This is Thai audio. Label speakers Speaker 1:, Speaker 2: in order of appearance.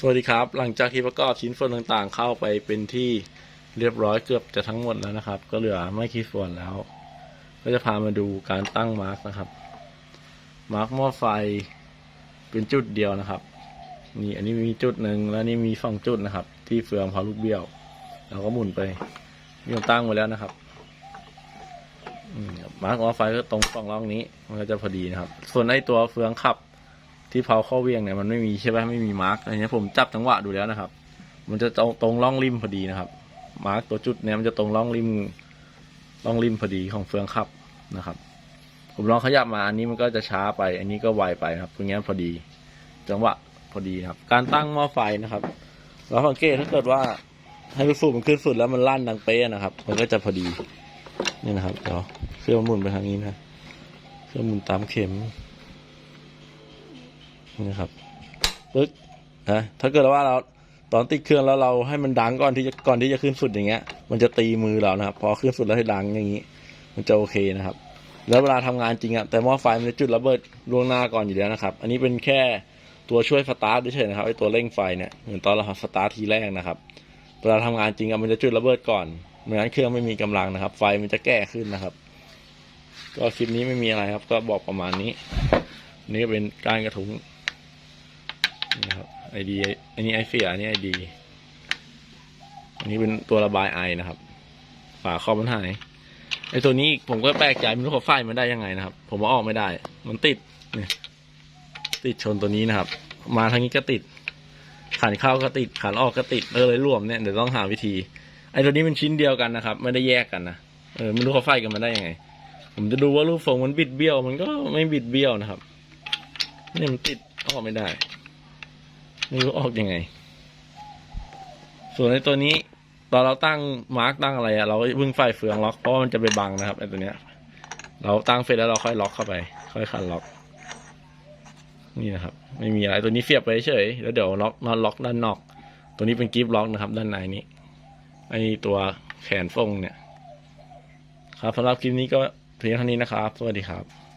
Speaker 1: สวัสดีครับ หลังจากที่ประกอบชิ้นส่วนต่างๆ เข้าไปเป็นที่เรียบร้อยเกือบจะทั้งหมดแล้วนะครับ ก็เหลือไม่กี่ส่วนแล้ว ก็จะพามาดูการตั้งมาร์กนะครับมาร์กหม้อไฟเป็นจุดเดียวนะครับนี่อันนี้มีจุดหนึ่งแล้วนี่มีสองจุดนะครับ ที่เฟืองพอลูกเบี้ยวเราก็หมุนไปนี่ผมตั้งไว้แล้วนะครับมาร์กหม้อไฟก็ตรงสองร่องนี้ มันก็จะพอดีนะครับ ส่วนไอ้ตัวเฟืองขับ ที่เผาเข้าเวียงเนี่ยมันไม่มีใช่ไหมไม่มีมาร์กอันนี้ผมจับจังหวะดูแล้วนะครับ มันจะตรงตรงร่องริมพอดีนะครับมาร์กตัวจุดเนี่ยมันจะตรงร่องริมร่องริมพอดีของเฟืองขับนะครับ ผมลองขยับมาอันนี้มันก็จะช้าไป อันนี้ก็ไวไปครับตรงนี้พอดี จังหวะพอดีครับ การตั้งหม้อไฟนะครับ เราสังเกตถ้าเกิดว่าให้ลูกสูบมันขึ้นสุดแล้วมันลั่นดังเป๊ะนะครับ มันก็จะพอดีนี่นะครับเดี๋ยวเครื่องหมุนไปทางนี้นะเครื่องหมุนตามเข็ม นี่ครับปึ๊กนะถ้าเกิดว่าเราตอนติดเครื่องแล้วเราให้มันดังก่อนที่จะก่อนที่จะขึ้นสุดอย่างเงี้ย มันจะตีมือเรานะครับ พอขึ้นสุดแล้วให้ดังอย่างนี้ มันจะโอเคนะครับ แล้วเวลาทำงานจริงอะแต่หม้อไฟมันจะจุดระเบิดล่วงหน้าก่อนอยู่แล้วนะครับ อันนี้เป็นแค่ตัวช่วยสตาร์ทเฉยๆนะครับไอตัวเร่งไฟเนี่ยเหมือนตอนเราสตาร์ททีแรกนะครับเวลาทำงานจริงอะมันจะจุดระเบิดก่อนไม่งั้นเครื่องไม่มีกำลังนะครับ ไฟมันจะแก้ขึ้นนะครับ ก็คลิปนี้ไม่มีอะไรครับ ก็บอกประมาณนี้ นี่ก็เป็นการกระทุ้ง นี่ครับไอดีอันนี้ไอเฟียอันนี้ไอดีอันนี้เป็นตัวระบายไอนะครับ ฝาครอบมันหายไอตัวนี้ผมก็แปลกใจไม่รู้เขาไฟมันได้ยังไงนะครับ ผมว่าออกไม่ได้ มันติดเนี่ยติดชนตัวนี้นะครับ มาทางนี้ก็ติดขันเข้าก็ติดขันออกก็ติดเออเลยรวมเนี่ยเดี๋ยวต้องหาวิธี ไอตัวนี้เป็นชิ้นเดียวกันนะครับ ไม่ได้แยกกันนะเออไม่รู้เขาไฟกันมาได้ยังไง ผมจะดูว่ารูปทรงมันบิดเบี้ยว มันก็ไม่บิดเบี้ยวนะครับเนี่ยมันติดออกไม่ได้ ไม่รู้ออกยังไง ส่วนในตัวนี้ ตอนเราตั้งมาร์กตั้งอะไรอะเราเพิ่งไฟเฟืองล็อกเพราะว่ามันจะไปบังนะครับไอตัวเนี้ย เราตั้งเสร็จแล้วเราค่อยล็อกเข้าไป ค่อยขันล็อก นี่นะครับ ไม่มีอะไรตัวนี้เสียบไปเฉยแล้วเดี๋ยวล็อกนอนล็อกด้านนอก ตัวนี้เป็นกิฟต์ล็อกนะครับ ด้านในนี้ไอตัวแขนฟงเนี่ย ครับสำหรับคลิปนี้ก็เพียงเท่านี้นะครับ สวัสดีครับ